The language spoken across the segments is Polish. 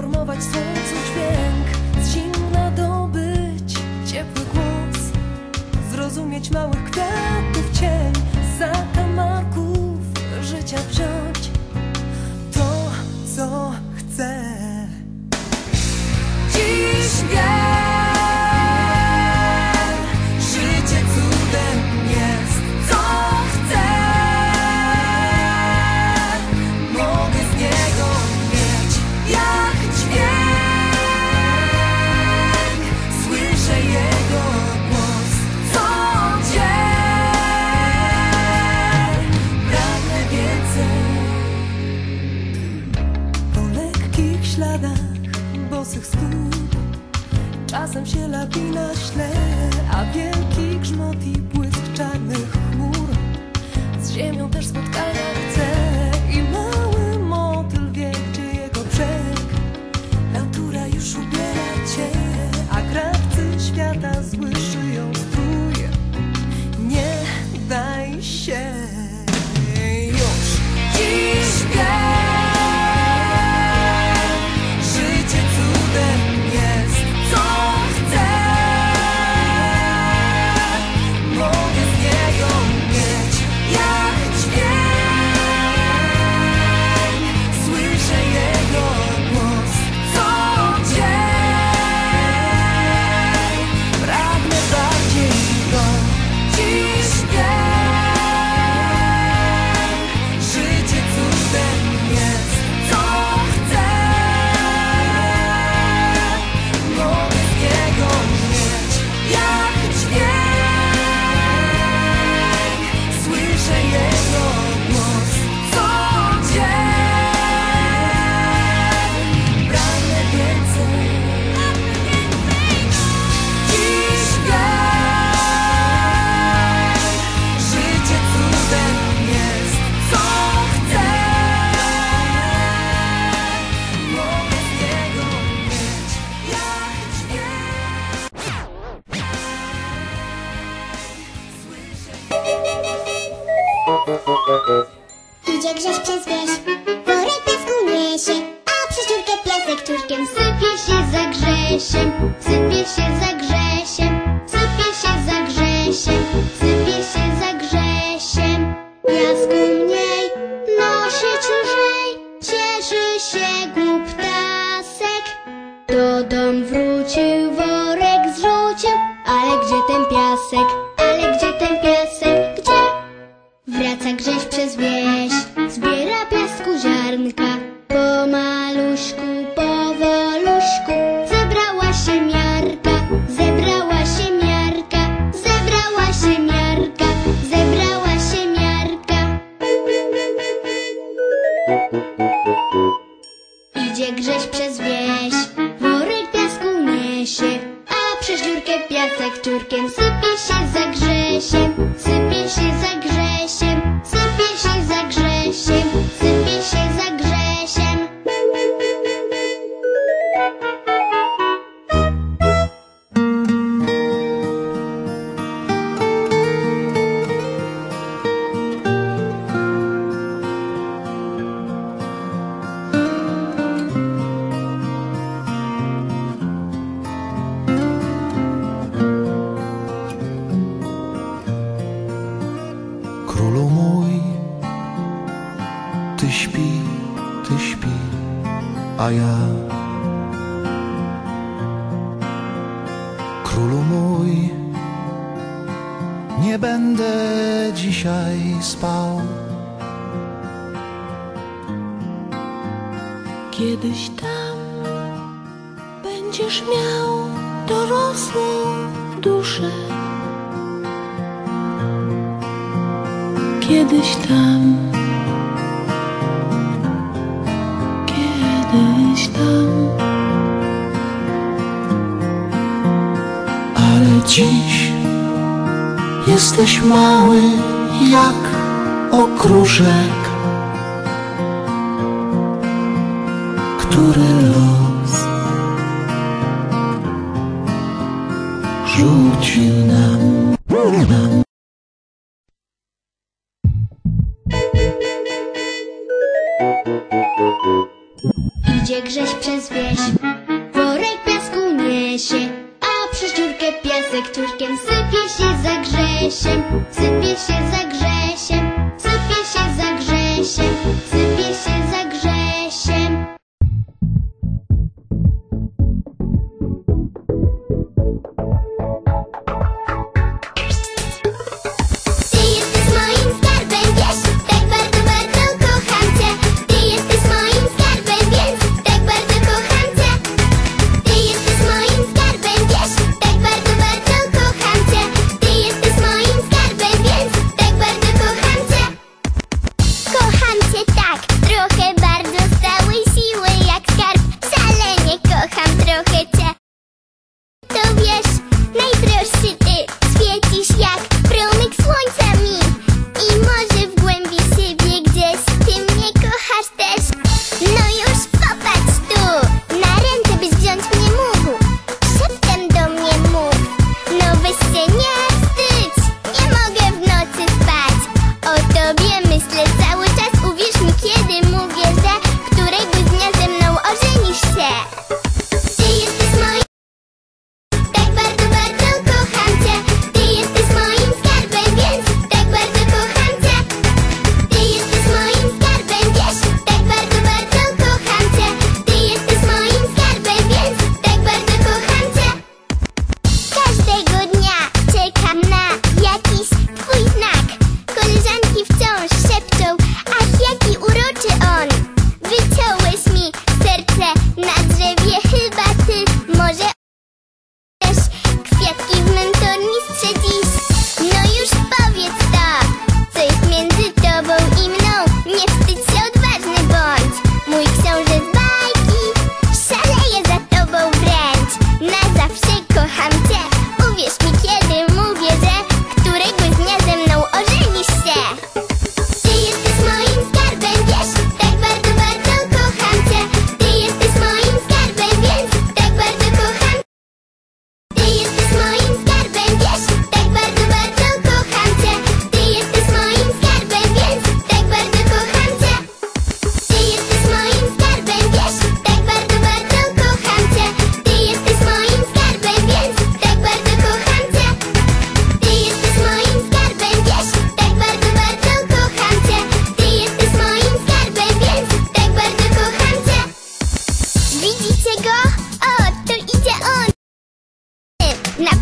Formować słońcu dźwięk Z zimna dobyć ciepły głos Zrozumieć małych kwiatów cień Zakamarków życia wziąć To, co chcę. Dziś wiem stóp. Czasem się lawina śle A wielki grzmot i błysk czarnych chmur. Z ziemią też spotkania chce Idzie grześ przez wieś, worek piasku niesie, a przez dziurkę piasek czurkiem sypie się za grzesiem, sypie się za grzesiem, sypie się za grzesiem, sypie się za grzesiem. Piasku mniej, nosi ciężej, cieszy się głup ptasek. Do dom wrócił, worek zrzucił, ale gdzie ten piasek? Mikołaja. Królu mój, nie będę dzisiaj spał. Kiedyś tam będziesz miał dorosłą duszę. Kiedyś tam. dziś jesteś mały jak okruszek, który los rzucił nam. nam. Idzie grześ przez wiek. się, sypie się za grzech.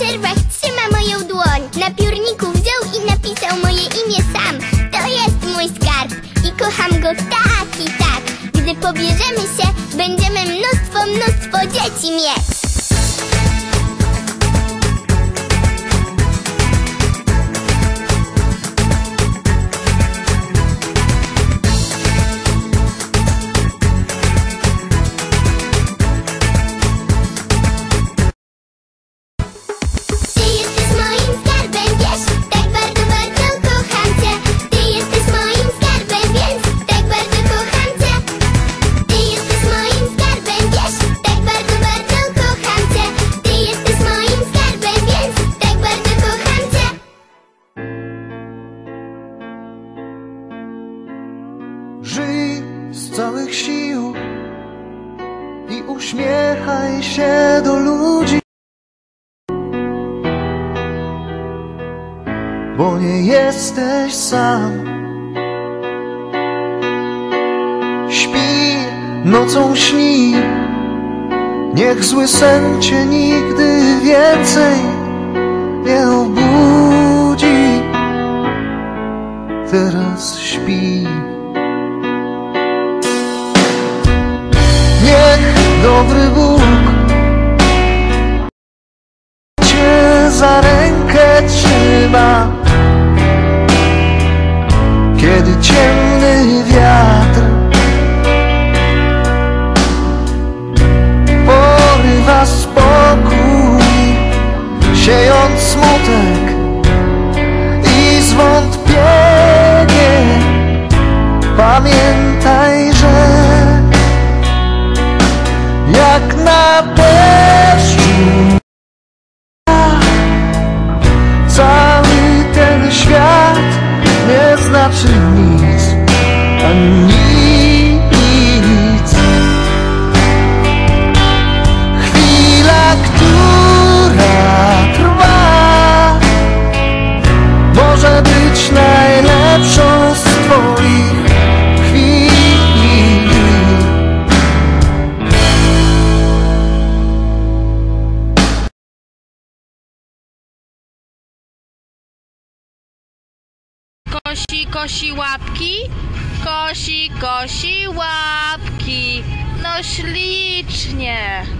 przerwach trzyma moją dłoń. Na piórniku wziął i napisał moje imię sam. To jest mój skarb i kocham go tak i tak. Gdy pobierzemy się, będziemy mnóstwo, mnóstwo dzieci mieć. bo nie jesteś sam. Śpi, nocą śni, niech zły sen cię nigdy więcej nie obudzi. Teraz śpi. Niech dobry Bóg cię za rękę trzyma. I need. kosi łapki, kosi, kosi łapki, no ślicznie.